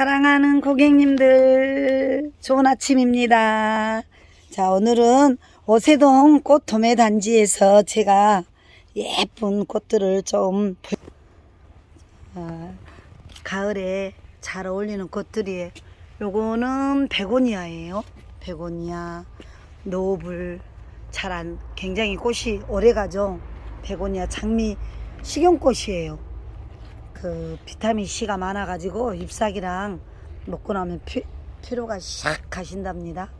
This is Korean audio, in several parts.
사랑하는 고객님들, 좋은 아침입니다. 자, 오늘은 오세동 꽃 도매 단지에서 제가 예쁜 꽃들을 좀, 보- 아, 가을에 잘 어울리는 꽃들이에요. 요거는 베고니아예요. 베고니아, 노블, 잘 안, 굉장히 꽃이 오래 가죠. 베고니아 장미 식용꽃이에요. 그 비타민 C가 많아가지고 잎사귀랑 먹고 나면 피, 피로가 샥 가신답니다.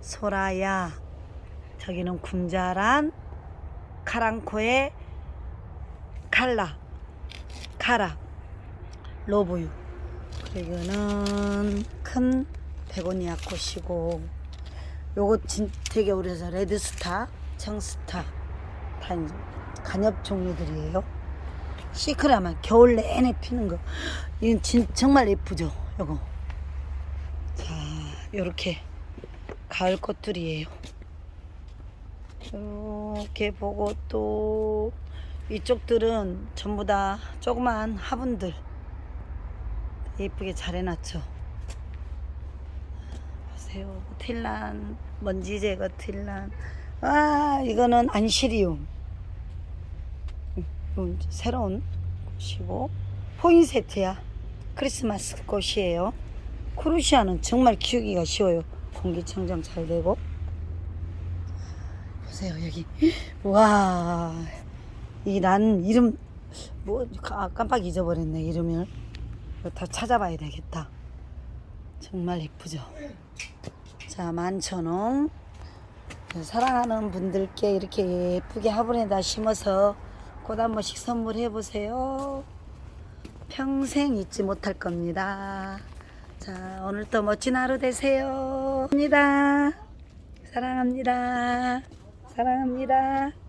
소라야, 저기는 군자란, 카랑코의 칼라, 카라, 로브유. 그리고는 큰 베고니아 꽃이고, 요거 진, 되게 오래서 레드스타, 청스타, 다 이제 간엽 종류들이에요. 시크라만 겨울 내내 피는 거. 이건 진, 정말 예쁘죠? 요거. 자, 요렇게 가을 꽃들이에요. 이렇게 보고 또 이쪽들은 전부 다 조그만 화분들 예쁘게 잘 해놨죠. 보세요. 틸란, 먼지 제거 틸란. 아, 이거는 안시리움. 음, 새로운 꽃이고 포인세트야. 크리스마스 꽃이에요. 크루시아는 정말 키우기가 쉬워요. 공기청정 잘 되고. 보세요 여기. 와 이 난 이름 뭐 아, 깜빡 잊어버렸네 이름을. 이거 다 찾아봐야 되겠다. 정말 예쁘죠? 자 만천홍. 사랑하는 분들께 이렇게 예쁘게 화분에다 심어서 꽃한 번씩 선물해 보세요. 평생 잊지 못할 겁니다. 자, 오늘도 멋진 하루 되세요. 사랑합니다. 사랑합니다. 사랑합니다.